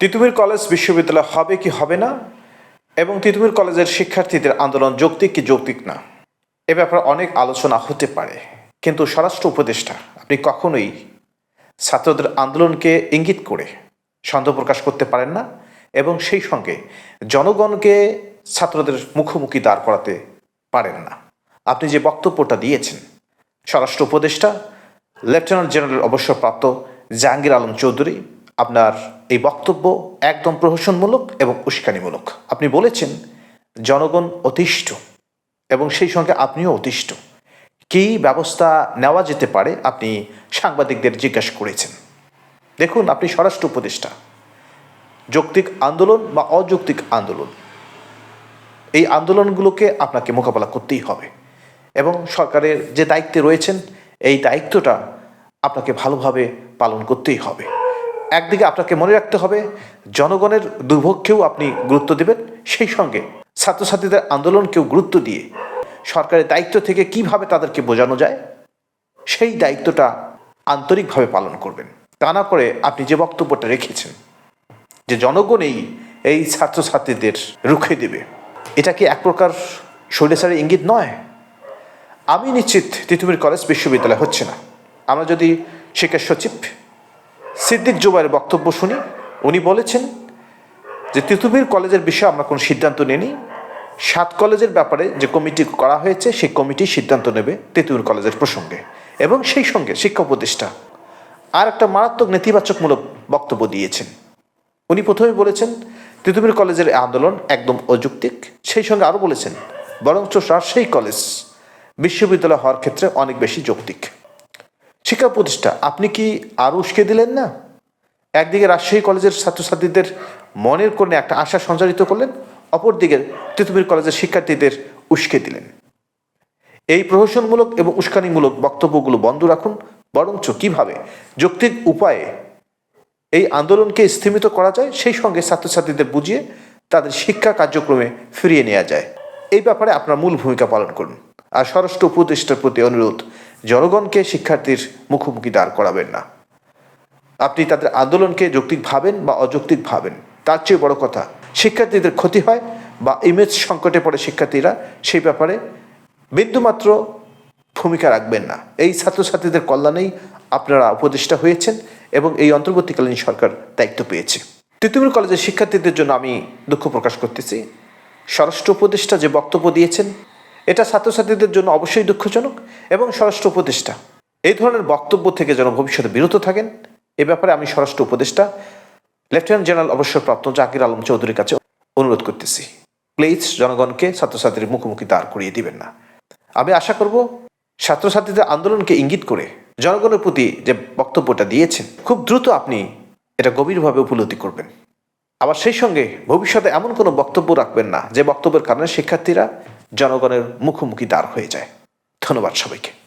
Titumir college বিশ্ববিদ্যালয় হবে কি হবে না? এবং তিতুমির কলেজের শিক্ষার্থীদের আন্দোলন যৌক্তিক কি যৌক্তিক না? এ ব্যাপারে অনেক আলোচনা হতে পারে। কিন্তু স্বরাষ্ট্র উপদেষ্টা, আপনি কখনোই ছাত্রদের আন্দোলনকে ইঙ্গিত করে সন্দেহ প্রকাশ করতে পারেন না এবং সেই সঙ্গে জনগণকে ছাত্রদের মুখোমুখি দাঁড় করাতে পারেন না। আপনি যে বক্তব্যটা দিয়েছেন, স্বরাষ্ট্র উপদেষ্টা, লেফটেন্যান্ট জেনারেল অবসরপ্রাপ্ত জাহাঙ্গীর আলম চৌধুরী আপনার এই বক্তব্য একদম প্রহসনমূলক এবং উস্কানিমূলক। আপনি বলেছেন, জনগণ অতিষ্ঠ এবং সেই সঙ্গে আপনিও অতিষ্ঠ। কী ব্যবস্থা নেওয়া যেতে পারে আপনি সাংবাদিকদের জিজ্ঞাসা করেছেন। দেখুন, আপনি স্বরাষ্ট্র উপদেষ্টা। যৌক্তিক আন্দোলন বা অযৌক্তিক আন্দোলন। এই আন্দোলনগুলোকে আপনাকে মোকাবেলা করতেই হবে এবং সরকারের যে দায়িত্বে রয়েছেন, এই দায়িত্বটা আপনাকে ভালোভাবে পালন করতেই হবে। একদিকে আপনাকে মনে রাখতে হবে, জনগণের দুর্ভোগকেও আপনি গুরুত্ব দেবেন, সেই সঙ্গে ছাত্রছাত্রীদের আন্দোলনকেও গুরুত্ব দিয়ে সরকারের দায়িত্ব থেকে কীভাবে তাদেরকে বোঝানো যায়, সেই দায়িত্বটা আন্তরিকভাবে পালন করবেন। তা না করে আপনি যে বক্তব্যটা রেখেছেন, যে জনগণেই এই ছাত্রছাত্রীদের রুখে দেবে, এটা কি এক প্রকার শৈলেশারের ইঙ্গিত নয়? আমি নিশ্চিত তিতুমির কলেজ বিশ্ববিদ্যালয় হচ্ছে না। আমরা যদি শিক্ষা সচিব সিদ্দিক জুবাইয়ের বক্তব্য শুনি। উনি বলেছেন যে তিতুমির কলেজের বিষয়ে আমরা কোনো সিদ্ধান্ত নিইনি। সাত কলেজের ব্যাপারে যে কমিটি করা হয়েছে, সেই কমিটি সিদ্ধান্ত নেবে তিতুমির কলেজের প্রসঙ্গে। এবং সেই সঙ্গে শিক্ষা উপদেষ্টা আর একটা মারাত্মক নেতিবাচকমূলক বক্তব্য দিয়েছেন। উনি প্রথমে বলেছেন তিতুমির কলেজের আন্দোলন একদম অযৌক্তিক। সেই সঙ্গে আরও বলেছেন, বরঞ্চ রাজশাহী কলেজ বিশ্ববিদ্যালয় হওয়ার ক্ষেত্রে অনেক বেশি যৌক্তিক। শিক্ষা প্রতিষ্ঠা, আপনি কি আরও উস্কে দিলেন না? একদিকে রাজশাহী কলেজের ছাত্রছাত্রীদের মনের কোণে একটা আশা সঞ্চারিত করলেন, অপরদিকে তিতুমির কলেজের শিক্ষার্থীদের উস্কে দিলেন। এই প্রহসনমূলক এবং উস্কানিমূলক বক্তব্যগুলো বন্ধ রাখুন, বরঞ্চ কীভাবে যৌক্তিক উপায়ে এই আন্দোলনকে স্থিমিত করা যায়, সেই সঙ্গে ছাত্রছাত্রীদের বুঝিয়ে তাদের শিক্ষা কার্যক্রমে ফিরিয়ে নেওয়া যায়। এই ব্যাপারে আপনার মূল ভূমিকা পালন করুন। আর স্বরাষ্ট্র উপদেষ্টার প্রতি অনুরোধ জনগণকে শিক্ষার্থীর মুখোমুখি দাঁড় করাবেন না। আপনি তাদের আন্দোলনকে যৌক্তিক ভাবেন বা অযৌক্তিক ভাবেন, তার চেয়ে বড় কথা, শিক্ষার্থীদের ক্ষতি হয় বা ইমেজ সংকটে পড়ে শিক্ষার্থীরা, সেই ব্যাপারে বিন্দুমাত্র ভূমিকা রাখবেন না। এই ছাত্রছাত্রীদের কল্যাণেই আপনারা উপদেষ্টা হয়েছেন এবং এই অন্তর্বর্তীকালীন সরকার দায়িত্ব পেয়েছে। তিতুমির কলেজের শিক্ষার্থীদের জন্য আমি দুঃখ প্রকাশ করতেছি। স্বরাষ্ট্র উপদেষ্টা যে বক্তব্য দিয়েছেন এটা ছাত্রছাত্রীদের জন্য অবশ্যই দুঃখজনক এবং স্বরাষ্ট্র উপদেষ্টা। এই ধরনের বক্তব্য থেকে যেন ভবিষ্যতে বিরত থাকেন, এ ব্যাপারে আমি স্বরাষ্ট্র উপদেষ্টা লেফটেন্যান্ট জেনারেল অবসরপ্রাপ্ত জাকির আলম চৌধুরীর কাছে অনুরোধ করতেছি। প্লিজ জনগণকে, ছাত্রছাত্রীর মুখোমুখি দাঁড় করিয়ে দিবেন না। আমি আশা করব ছাত্রছাত্রীদের আন্দোলনকে ইঙ্গিত করে জনগণের প্রতি যে বক্তব্যটা দিয়েছেন, খুব দ্রুত আপনি এটা গভীরভাবে উপলব্ধি করবেন। আবার সেই সঙ্গে ভবিষ্যতে এমন কোনো বক্তব্য রাখবেন না, যে বক্তব্যের কারণে শিক্ষার্থীরা জনগণের মুখোমুখি দাঁড় হয়ে যায়। ধন্যবাদ সবাইকে।